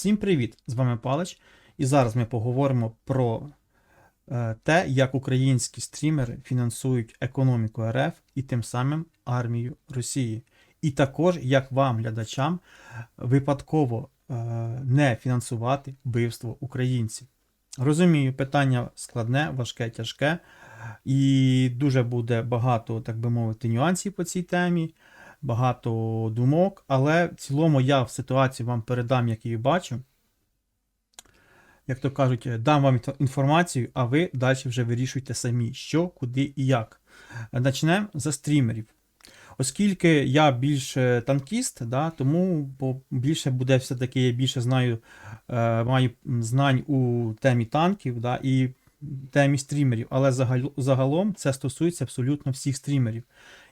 Всім привіт! З вами Палич. І зараз ми поговоримо про е, те, як українські стрімери фінансують економіку РФ і тим самим армію Росії. І також як вам, глядачам, випадково е, не фінансувати вбивство українців. Розумію, питання складне, важке, тяжке, і дуже буде багато, так би мовити, нюансів по цій темі, багато думок, але в цілому я в ситуації вам передам, як її бачу. Як то кажуть, дам вам інформацію, а ви далі вже вирішуйте самі, що, куди і як. Почнемо за стрімерів. Оскільки я більше танкіст, да, тому більше буде все-таки я більше знаю, е, маю знань у темі танків да, і темі стрімерів, але загалом це стосується абсолютно всіх стрімерів.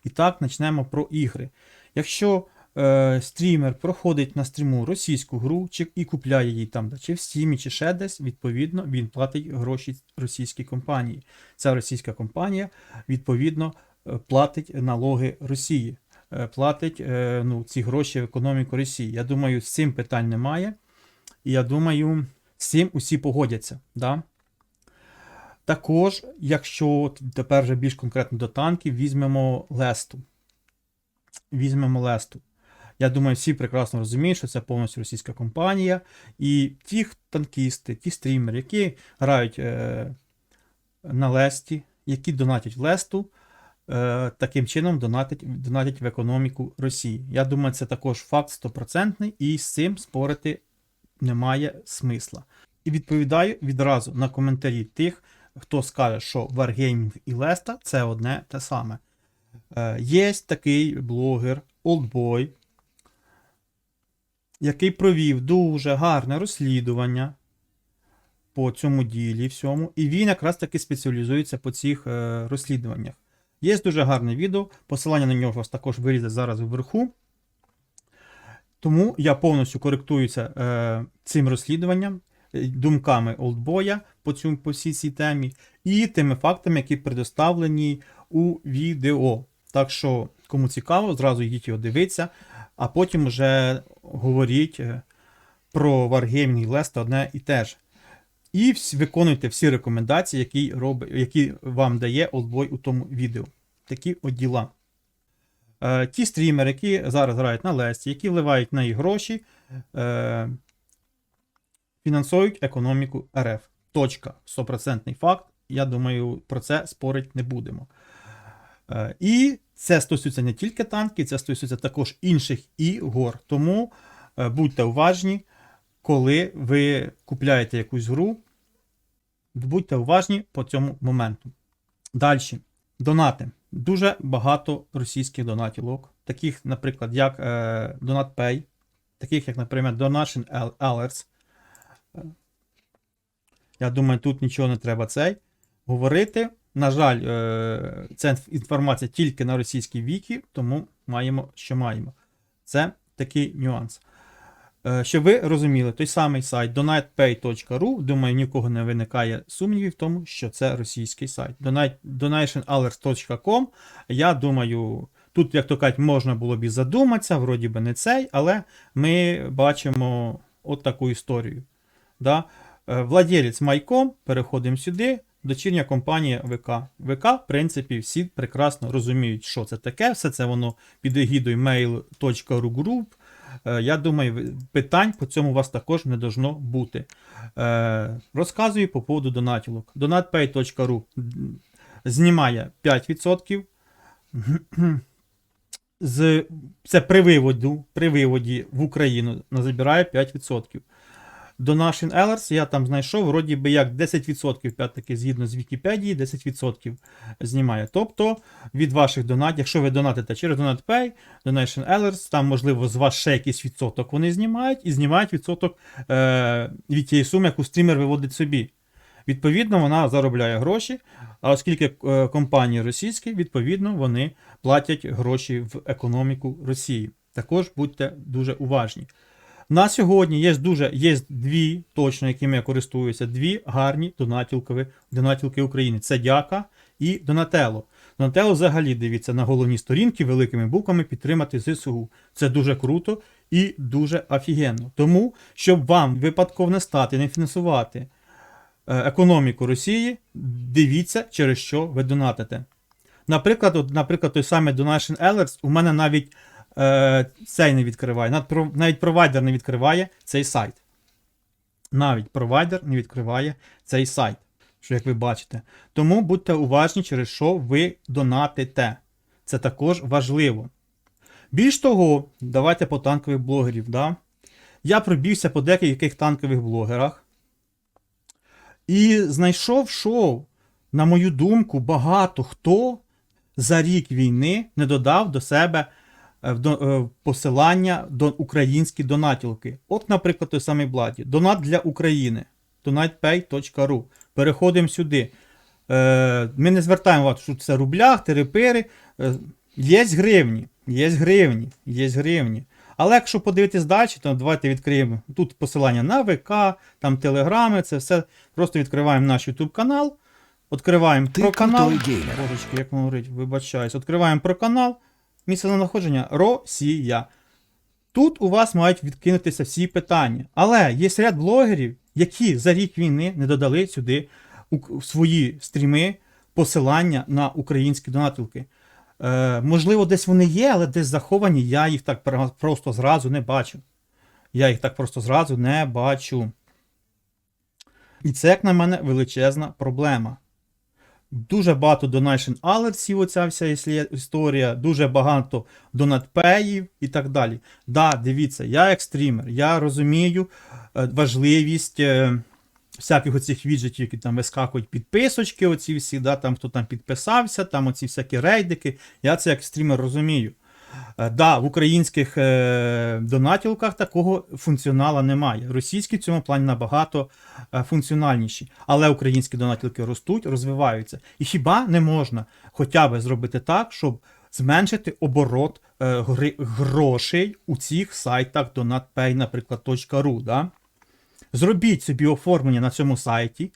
І так, почнемо про ігри. Якщо е, стрімер проходить на стріму російську гру, чи і купляє її там, чи в Стімі, чи ще десь, відповідно, він платить гроші російській компанії. Ця російська компанія, відповідно, е, платить налоги Росії, е, платить е, ну, ці гроші в економіку Росії. Я думаю, з цим питань немає. І я думаю, з цим усі погодяться. Да? Також, якщо тепер вже більш конкретно до танків, візьмемо Лесту. Візьмемо Лесту. Я думаю, всі прекрасно розуміють, що це повністю російська компанія. І ті танкісти, ті стрімери, які грають е, на Лесті, які донатять Лесту, е, таким чином донатять, донатять в економіку Росії. Я думаю, це також факт стопроцентний, і з цим спорити немає смисла. І відповідаю відразу на коментарі тих, хто скаже, що Wargaming і Леста це одне те саме. Е, є такий блогер Oldboy, який провів дуже гарне розслідування по цьому ділі всьому, і він якраз таки спеціалізується по цих е, розслідуваннях. Є дуже гарне відео, посилання на нього вас також вирізе зараз вверху. Тому я повністю коректуюся е, цим розслідуванням, думками Олдбоя по, цьому, по всій цій темі, і тими фактами, які предоставлені у відео. Так що, кому цікаво, зразу йдіть його дивитися, а потім вже говоріть е, про Wargaming і Lesta одне і те ж. І виконуйте всі рекомендації, які, робить, які вам дає Олдбой у тому відео. Такі от діла. Е, ті стрімери, які зараз грають на Лесті, які вливають на їх гроші, е, фінансують економіку РФ. Точка. 100% факт. Я думаю, про це спорити не будемо. Е, і це стосується не тільки танків, це стосується також інших ігор. Тому е, будьте уважні, коли ви купляєте якусь гру. Будьте уважні по цьому моменту. Далі. Донати. Дуже багато російських донатілок, таких, наприклад, як е, DonatPay, таких, як, наприклад, Donation Alerts. Я думаю, тут нічого не треба цей говорити. На жаль, е, це інформація тільки на російській вікі, тому маємо, що маємо. Це такий нюанс. Е, Щоб ви розуміли, той самий сайт donatepay.ru, думаю, нікого не виникає сумнівів в тому, що це російський сайт. Donationalerts.com, я думаю, тут, як то кажуть, можна було б і задуматися, вроді би не цей, але ми бачимо от таку історію. Да? Е, Владелець Майком, переходимо сюди. Дочірня компанія ВК. ВК, в принципі, всі прекрасно розуміють, що це таке. Все це воно під егідою mail.ru group. Е, Я думаю, питань по цьому у вас також не должно бути. Е, Розказую по поводу донатілок. donatpay.ru знімає 5%. З, це при виводу, при виводі в Україну забирає 5%. Donation Alerts я там знайшов, вроді би як 10%, опять-таки, згідно з Вікіпедії, 10% знімає. Тобто від ваших донатів, якщо ви донатите через DonatPay, Donation Alerts, там, можливо, з вас ще якийсь відсоток вони знімають і знімають відсоток е, від тієї суми, яку стрімер виводить собі. Відповідно, вона заробляє гроші, а оскільки е, компанії російські, відповідно, вони платять гроші в економіку Росії. Також будьте дуже уважні. На сьогодні є дуже є дві, точно, якими я користуюся, дві гарні донатілки, донатілки України. Це Дяка і Донателло. Донателло взагалі дивіться на головні сторінки великими буквами підтримати ЗСУ. Це дуже круто. і дуже офігенно. Тому, щоб вам випадково не стати, не фінансувати е, економіку Росії, дивіться, через що ви донатите. Наприклад, от, наприклад, той самий Donation Alerts у мене навіть е, цей не відкриває, навіть, провайдер не відкриває цей сайт. Навіть провайдер не відкриває цей сайт, що як ви бачите. Тому будьте уважні, через що ви донатите. Це також важливо. Більш того, давайте по танкових блогерів. Да? Я пробігся по деяких танкових блогерах. І знайшов, що, на мою думку, багато хто за рік війни не додав до себе посилання до українські донатілки. От, наприклад, той самий Бладі. Донат для України. donatepay.ru. Переходимо сюди. Е, Ми не звертаємо увагу, що це рублях, терепири. Е, Є гривні, є гривні, є гривні. Але якщо подивитись далі, то давайте відкриємо тут посилання на ВК, там телеграми, це все. Просто відкриваємо наш YouTube канал. Відкриваємо про канал. Божечки, як говорить, вибачаюсь. Відкриваємо про канал. Місце знаходження Росія. Тут у вас мають відкинутися всі питання. Але є ряд блогерів, які за рік війни не додали сюди у свої стріми посилання на українські донатилки. Е, можливо, десь вони є, але десь заховані, я їх так просто зразу не бачу. Я їх так просто зразу не бачу. І це, як на мене, величезна проблема. Дуже багато donation Alerts, оця вся історія, дуже багато донатпеїв і так далі. Да, дивіться, я як стрімер, я розумію е, важливість е, всяких оцих віджитів, які там вискакують підписочки, оці всі, да, там хто там підписався, там оці всякі рейдики. Я це як стрімер розумію. Е, Да, в українських е, донатілках такого функціонала немає. Російські в цьому плані набагато е, функціональніші. Але українські донатілки ростуть, розвиваються. І хіба не можна хоча б зробити так, щоб зменшити оборот грошей у цих сайтах donatpay, наприклад, .ru, да? Зробіть собі оформлення на цьому сайті,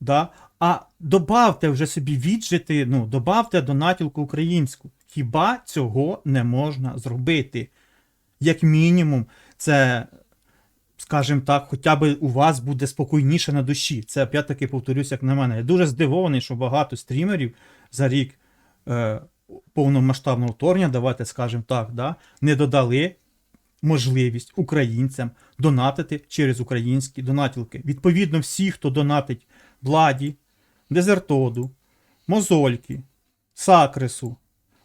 да? а добавте вже собі віджити, ну, добавте донатілку українську. Хіба цього не можна зробити? Як мінімум, це, скажімо так, хоча б у вас буде спокійніше на душі. Це опять-таки повторюсь, як на мене. Я дуже здивований, що багато стрімерів за рік е, повномасштабного вторгнення, давайте скажемо так, да, не додали можливість українцям донатити через українські донатілки. Відповідно, всі, хто донатить Владі, Дезертоду, Мозольки, Сакресу,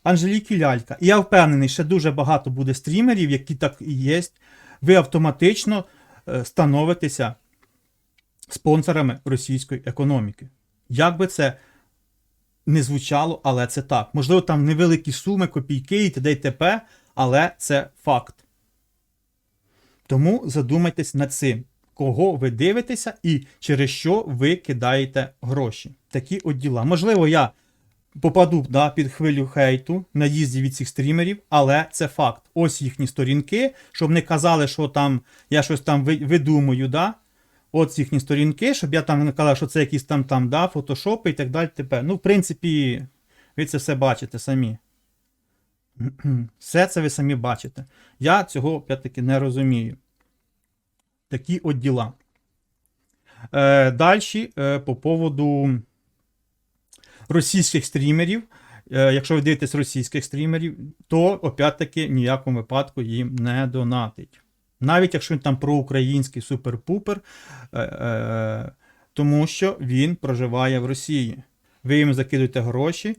Анжеліки Лялька. І я впевнений, ще дуже багато буде стрімерів, які так і є. Ви автоматично е, становитеся спонсорами російської економіки. Як би це не звучало, але це так. Можливо, там невеликі суми, копійки і т.д. і т.п., але це факт. Тому задумайтесь над цим, кого ви дивитеся і через що ви кидаєте гроші. Такі от діла. Можливо, я попаду да, під хвилю хейту на їзді від цих стрімерів, але це факт. Ось їхні сторінки, щоб не казали, що там я щось там видумую. Да? От їхні сторінки, щоб я там не казав, що це якісь там там да, фотошопи і так далі. Тепер. Ну, в принципі, ви це все бачите самі. Все це ви самі бачите. Я цього опять-таки не розумію. Такі от діла. Е, Далі е, по поводу російських стрімерів. Е, якщо ви дивитесь російських стрімерів, то опять-таки в ніякому випадку їм не донатить. Навіть якщо він там проукраїнський супер-пупер, е, е, тому що він проживає в Росії. Ви їм закидуєте гроші,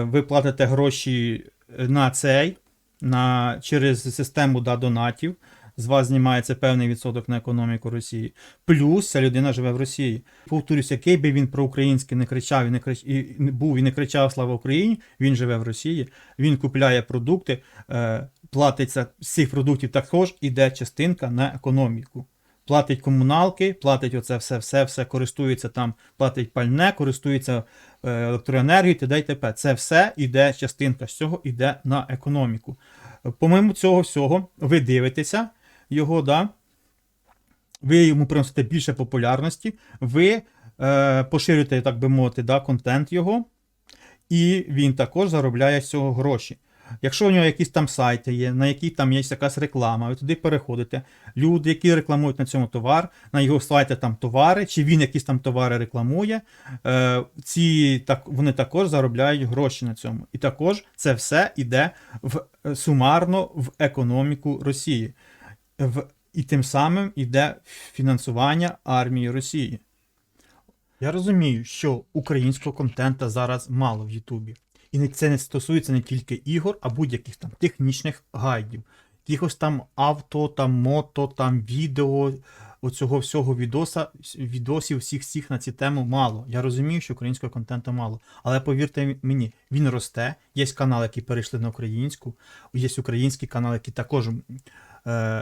ви платите гроші на цей, на, через систему да, донатів. З вас знімається певний відсоток на економіку Росії. Плюс ця людина живе в Росії. Повторюсь, який би він проукраїнський не кричав і не крич... і був і не кричав Слава Україні, він живе в Росії, він купляє продукти, е, платиться з цих продуктів також іде частинка на економіку. Платить комуналки, платить оце все, все, все, користується там, платить пальне, користується е, електроенергією, т.д. і т.п. Це все іде, частинка з цього іде на економіку. Помимо цього всього, ви дивитеся його, да? ви йому приносите більше популярності, ви е, поширюєте, так би мовити, да, контент його, і він також заробляє з цього гроші. Якщо у нього якісь там сайти є, на якій там є якась реклама, ви туди переходите. Люди, які рекламують на цьому товар, на його сайті там товари, чи він якісь там товари рекламує, е, ці, так, вони також заробляють гроші на цьому. І також це все йде в, е, сумарно в економіку Росії. В, і тим самим йде фінансування армії Росії. Я розумію, що українського контента зараз мало в Ютубі. І це не стосується не тільки ігор, а будь-яких там технічних гайдів, якихось там авто, там мото, там відео, оцього всього відоса, відосів всіх всіх на ці теми мало. Я розумію, що українського контенту мало. Але повірте мені, він росте. Є канали, які перейшли на українську, є українські канали, які також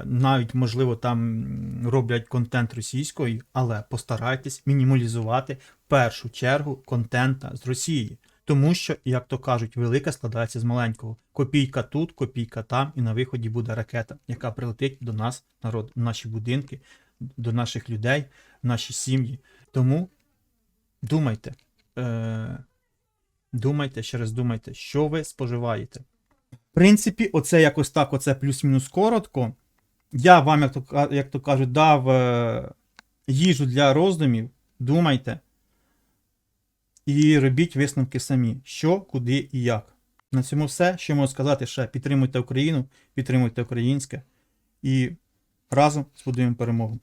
навіть, можливо, там роблять контент російською, але постарайтесь мінімалізувати в першу чергу контента з Росії. Тому що, як то кажуть, велика складається з маленького. Копійка тут, копійка там, і на виході буде ракета, яка прилетить до нас, народ, в наші будинки, до наших людей, в наші сім'ї. Тому думайте, е, думайте, ще раз думайте, що ви споживаєте. В принципі, оце якось так, оце плюс-мінус коротко. Я вам, як то, як то кажуть, дав е, їжу для роздумів. Думайте. І робіть висновки самі, що, куди і як. На цьому все. Що можу сказати ще підтримуйте Україну, підтримуйте українське і разом збудуємо перемогу.